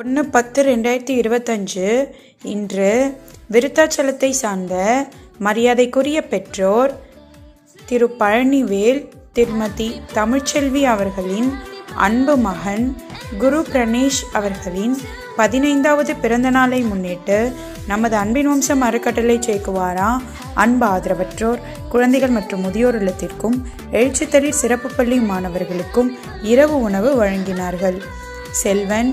ஒன்று பத்து ரெண்டாயிரத்தி இருபத்தஞ்சு. இன்று விருத்தாச்சலத்தை சார்ந்த மரியாதைக்குரிய பெற்றோர் திரு பழனிவேல் திருமதி தமிழ்ச்செல்வி அவர்களின் அன்பு மகன் குரு பிரணேஷ் அவர்களின் பதினைந்தாவது பிறந்த நாளை முன்னிட்டு நமது அன்பின் வம்சம் அறக்கட்டளை சேக்குவாரா அன்பு ஆதரவற்றோர் குழந்தைகள் மற்றும் முதியோர் இல்லத்திற்கும் எழுச்சித்தளிர் சிறப்பு பள்ளி மாணவர்களுக்கும் இரவு உணவு வழங்கினார்கள். செல்வன்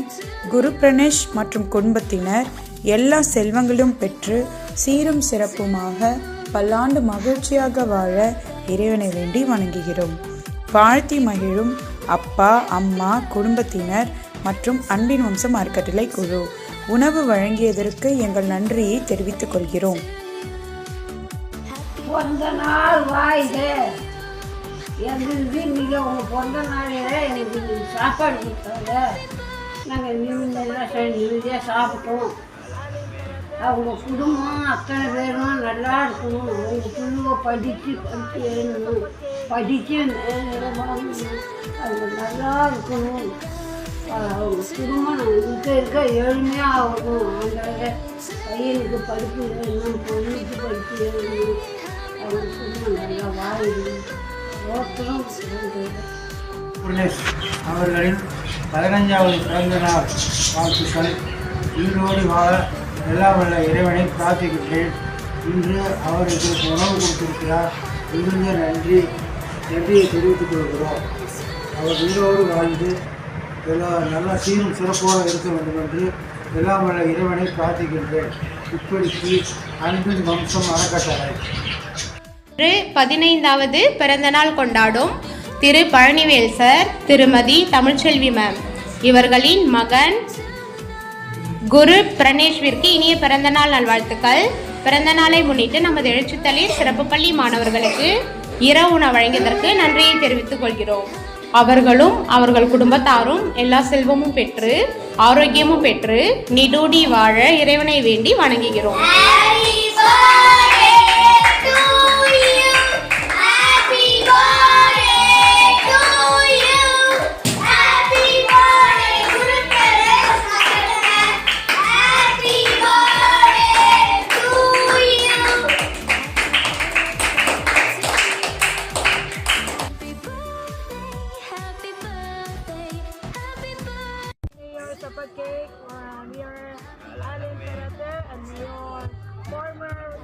குரு பிரணேஷ் மற்றும் குடும்பத்தினர் எல்லா செல்வங்களும் பெற்று சீரும் சிறப்புமாக பல்லாண்டு மகிழ்ச்சியாக வாழ இறைவனை வேண்டி வணங்குகிறோம். வாழ்த்தி மகிழும் அப்பா அம்மா குடும்பத்தினர் மற்றும் அன்பின் வம்சம் அறக்கட்டளை குழு. உணவு வழங்கியதற்கு எங்கள் நன்றியை தெரிவித்துக் கொள்கிறோம். எங்களுக்கு நீங்கள் உங்கள் பிறந்த நாளில் எனக்கு சாப்பாடு கொடுத்தாங்க. நாங்கள் நிம்மதியாக சரி நிம்மதியாக சாப்பிட்டோம். அவங்க குடும்பம் அத்தனை பேரும் நல்லா இருக்கணும். அவங்க பிள்ளைங்க படித்து படித்து எழுதணும். படித்து அவங்க நல்லா இருக்கணும். அவங்க குடும்பம் இருக்க இருக்க ஏழ்மையாக ஆகணும். அந்த பையனுக்கு படிப்பு வேணும் பொண்ணுக்கு படிப்பு வேணும். அவங்க குடும்பம் நல்லா வாழணும் அவர்களின் பதினஞ்சாவது பிறந்த நாள் வாழ்த்துக்கள். ஈரோடு வாழ எல்லாம் வல்ல இறைவனை பிரார்த்திக்கின்றேன். இன்று அவருக்கு உணவு கொடுத்திருக்கிறார். மிகுந்த நன்றி நன்றியை தெரிவித்துக் கொள்கிறோம். அவர் உயிரோடு வாழ்ந்து எல்லா நல்லா சீரும் சிறப்போடு இருக்க வேண்டும் என்று எல்லாம் வல்ல இறைவனை பிரார்த்திக்கின்றேன். இப்படிக்கு அன்பின் வம்சம் அறக்கட்டளை. இன்று பதினைந்தாவது பிறந்தநாள் கொண்டாடும் திரு பழனிவேல் சார் திருமதி தமிழ்ச்செல்வி மேம் இவர்களின் மகன் குரு பிரணேஷ்விற்கு இனிய பிறந்தநாள் நல்வாழ்த்துக்கள். பிறந்த நாளை முன்னிட்டு நமது எழுச்சித்தளிர் சிறப்பு பள்ளி மாணவர்களுக்கு இரவு உணவு வழங்கியதற்கு நன்றியை தெரிவித்துக் கொள்கிறோம். அவர்களும் அவர்கள் குடும்பத்தாரும் எல்லா செல்வமும் பெற்று ஆரோக்கியமும் பெற்று நிடூடி வாழ இறைவனை வேண்டி வணங்குகிறோம். Papa Cake, uh, Mayor and former